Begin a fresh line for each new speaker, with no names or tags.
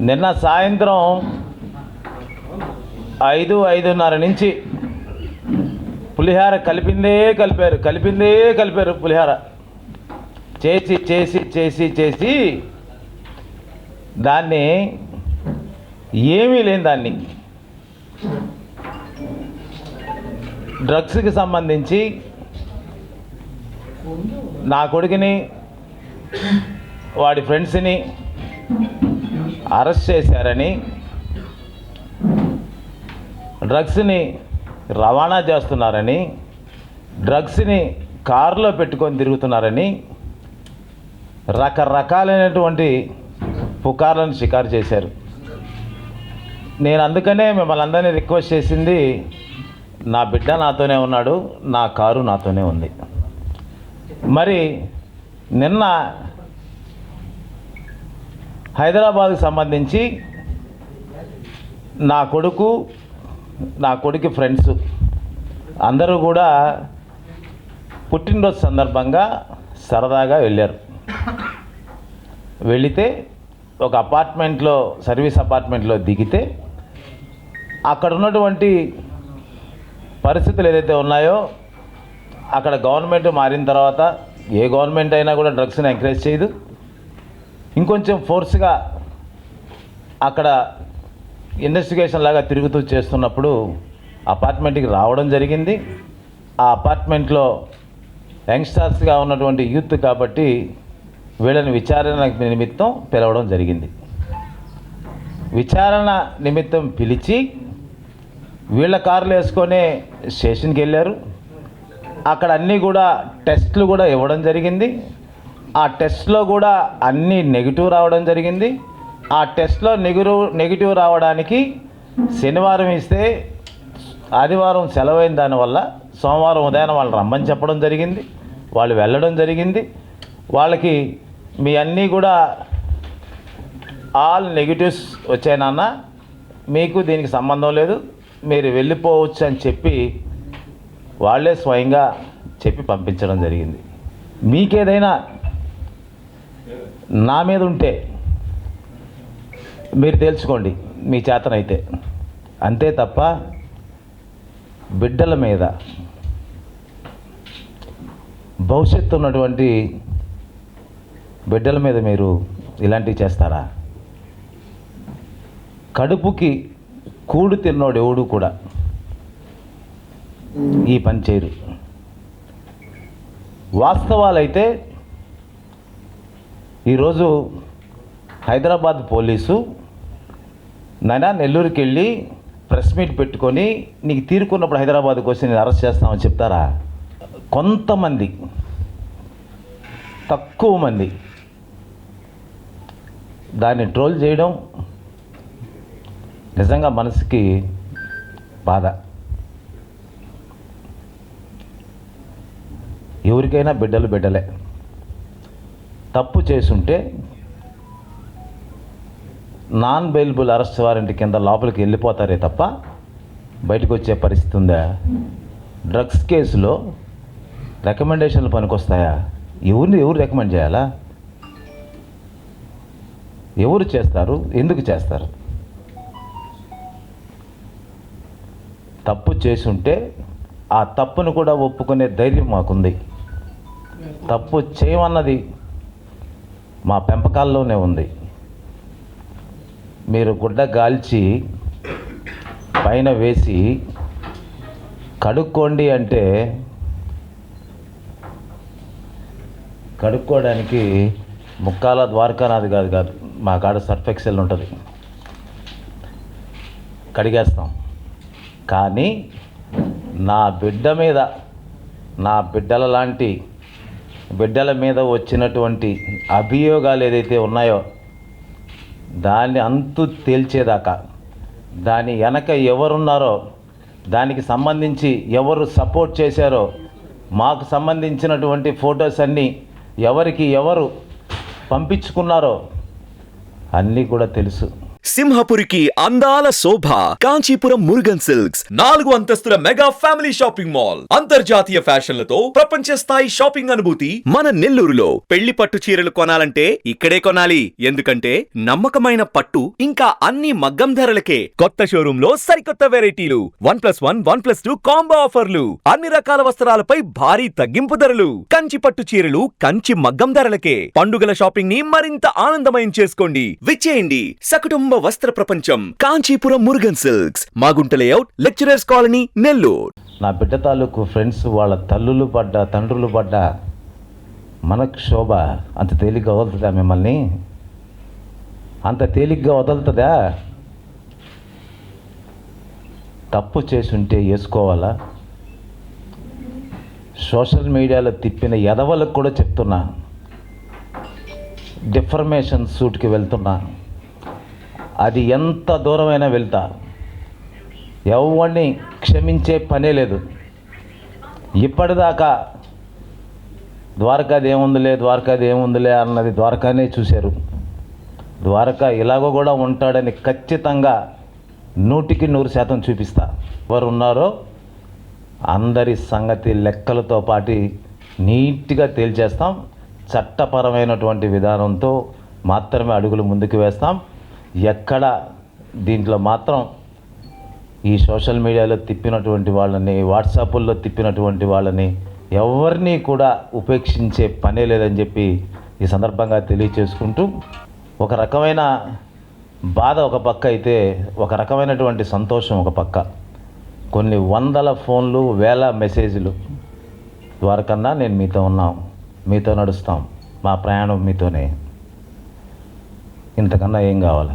నిన్న సాయంత్రం ఐదు ఐదున్నర నుంచి పులిహార కలిపిందే కలిపారు కలిపిందే కలిపారు పులిహార. చేసి చేసి చేసి చేసి దాన్ని ఏమీ లేని దాన్ని డ్రగ్స్కి సంబంధించి నా కొడుకుని వాడి ఫ్రెండ్స్ని అరెస్ట్ చేశారని డ్రగ్స్ని రవాణా చేస్తున్నారని డ్రగ్స్ని కారులో పెట్టుకొని తిరుగుతున్నారని రకరకాలైనటువంటి పుకార్లను షికారు చేశారు. నేను అందుకనే మిమ్మల్ని అందరినీ రిక్వెస్ట్ చేసింది నా బిడ్డ నాతోనే ఉన్నాడు నా కారు నాతోనే ఉంది. మరి నిన్న హైదరాబాద్కి సంబంధించి నా కొడుకు నా కొడుకు ఫ్రెండ్స్ అందరూ కూడా పుట్టినరోజు సందర్భంగా సరదాగా వెళ్ళారు. వెళితే ఒక అపార్ట్మెంట్లో సర్వీస్ అపార్ట్మెంట్లో దిగితే అక్కడ ఉన్నటువంటి పరిస్థితులు ఏదైతే ఉన్నాయో అక్కడ గవర్నమెంట్ మారిన తర్వాత ఏ గవర్నమెంట్ అయినా కూడా డ్రగ్స్ని ఎంకరేజ్ చేయదు. ఇంకొంచెం ఫోర్స్గా అక్కడ ఇన్వెస్టిగేషన్ లాగా తిరుగుతూ చేస్తున్నప్పుడు అపార్ట్మెంట్కి రావడం జరిగింది. ఆ అపార్ట్మెంట్లో యంగ్స్టర్స్గా ఉన్నటువంటి యూత్ కాబట్టి వీళ్ళని విచారణ నిమిత్తం పిలవడం జరిగింది. విచారణ నిమిత్తం పిలిచి వీళ్ళ కార్లు వేసుకొనే స్టేషన్కి వెళ్ళారు. అక్కడ అన్నీ కూడా టెస్ట్లు కూడా ఇవ్వడం జరిగింది. ఆ టెస్ట్లో కూడా అన్నీ నెగిటివ్ రావడం జరిగింది. ఆ టెస్ట్లో నెగిటివ్ నెగిటివ్ రావడానికి శనివారం ఇస్తే ఆదివారం సెలవైన దానివల్ల సోమవారం ఉదయం వాళ్ళు రమ్మని చెప్పడం జరిగింది. వాళ్ళు వెళ్ళడం జరిగింది. వాళ్ళకి మీ అన్నీ కూడా ఆల్ నెగిటివ్స్ వచ్చాయినాన్న మీకు దీనికి సంబంధం లేదు. మీరు వెళ్ళిపోవచ్చు అని చెప్పి వాళ్ళే స్వయంగా చెప్పి పంపించడం జరిగింది. మీకేదైనా నా మీద ఉంటే మీరు తేల్చుకోండి మీ చేతనైతే. అంతే తప్ప బిడ్డల మీద భవిష్యత్తు ఉన్నటువంటి బిడ్డల మీద మీరు ఇలాంటివి చేస్తారా? కడుపుకి కూడు తిన్నోడు ఎవడు కూడా ఈ పని చేయరు వాస్తవాలైతే ఈరోజు హైదరాబాద్ పోలీసు నాయన నెల్లూరుకి వెళ్ళి ప్రెస్ మీట్ పెట్టుకొని నీకు తీరుకున్నప్పుడు హైదరాబాద్కి వచ్చి నేను అరెస్ట్ చేస్తామని చెప్తారా? కొంతమంది తక్కువ మంది దాన్ని ట్రోల్ చేయడం నిజంగా మనసుకి బాధ. ఎవరికైనా బిడ్డలు బిడ్డలే. తప్పు చేసుంటే నాన్ బెయిల్బుల్ అరెస్ట్ వారెంట్ కింద లోపలికి వెళ్ళిపోతారే తప్ప బయటకు వచ్చే పరిస్థితి ఉందా? డ్రగ్స్ కేసులో రికమెండేషన్లు పనికొస్తాయా? ఎవరిని ఎవరు రికమెండ్ చేయాలా? ఎవరు చేస్తారు? ఎందుకు చేస్తారు? తప్పు చేసుంటే ఆ తప్పును కూడా ఒప్పుకునే ధైర్యం మాకుంది. తప్పు చేయమన్నది మా పెంపకాల్లోనే ఉంది. మీరు గుడ్డ గాల్చి పైన వేసి కడుక్కోండి అంటే కడుక్కోవడానికి ముక్కాల ద్వారకానాథ్ కాదు కాదు మా కాడ సర్ఫ్ ఎక్సెల్ ఉంటుంది. కడిగేస్తాం. కానీ నా బిడ్డ మీద నా బిడ్డల లాంటి బిడ్డల మీద వచ్చినటువంటి అభియోగాలు ఏదైతే ఉన్నాయో దాన్ని అంతు తేల్చేదాకా దాని వెనక ఎవరున్నారో దానికి సంబంధించి ఎవరు సపోర్ట్ చేశారో మాకు సంబంధించినటువంటి ఫొటోస్ అన్నీ ఎవరికి ఎవరు పంపించుకున్నారో అన్నీ కూడా తెలుసు.
సింహపురికి అందాల శోభ కాంచీపురం మురుగన్ సిల్క్స్ నాలుగు అంతస్తుల మెగా ఫ్యామిలీ షాపింగ్ మాల్ అంతర్జాతీయ ఫ్యాషన్లతో ప్రపంచ స్థాయి షాపింగ్ అనుభూతి మన నెల్లూరులో. పెళ్ళి పట్టు చీరలు కొనాలంటే ఇక్కడే కొనాలి. ఎందుకంటే నమ్మకమైన పట్టు ఇంకా అన్ని మగ్గం ధరలకే కొత్త షోరూమ్లో సరికొత్త వెరైటీలు. One plus one one plus two combo ఆఫర్లు. అన్ని రకాల వస్త్రాలపై భారీ తగ్గింపు ధరలు. కంచి పట్టు చీరలు కంచి మగ్గం ధరలకే. పండుగల షాపింగ్ని మరింత ఆనందమయం చేసుకోండి. విచ్చేయండి. సకుటుంబ వస్త్ర ప్రపంచం Kanchipuram Murugan silks Magunta layout lecturers colony Nellore.
నా బిడ్డ తాలూకు ఫ్రెండ్స్ వాళ్ళ తల్లులు పడ్డ తండ్రులు పడ్డ మనకు శోభ అంత తేలిగ్గా వదులుతుందా మిమ్మల్ని? అంత తేలిగ్గా వదులుతుందా? తప్పు చేసి ఉంటే వేసుకోవాలా సోషల్ మీడియాలో తిప్పిన ఎదవలకు కూడా చెప్తున్నా. డిఫర్మేషన్ సూట్కి వెళ్తున్నా. అది ఎంత దూరమైనా వెళ్తా. ఎవరిని క్షమించే పనే లేదు. ఇప్పటిదాకా ద్వారకాది ఏముందిలే ద్వారకాది ఏముందిలే అన్నది ద్వారకానే చూశారు. ద్వారకా ఇలాగో కూడా ఉంటాడని ఖచ్చితంగా నూటికి నూరు శాతం చూపిస్తా. ఎవరు ఉన్నారో అందరి సంగతి లెక్కలతో పాటు నీట్గా తేల్చేస్తాం. చట్టపరమైనటువంటి విధానంతో మాత్రమే అడుగులు ముందుకు వేస్తాం. ఎక్కడ దీంట్లో మాత్రం ఈ సోషల్ మీడియాలో తిప్పినటువంటి వాళ్ళని వాట్సాపుల్లో తిప్పినటువంటి వాళ్ళని ఎవరిని కూడా ఉపేక్షించే పనే లేదని చెప్పి ఈ సందర్భంగా తెలియచేసుకుంటూ ఒక రకమైన బాధ ఒక పక్క అయితే ఒక రకమైనటువంటి సంతోషం ఒక పక్క. కొన్ని వందల ఫోన్లు వేల మెసేజ్లు ద్వారకన్నా నేను మీతో ఉన్నాం మీతో నడుస్తాం మా ప్రయాణం మీతోనే. ఇంతకన్నా ఏం కావాలి?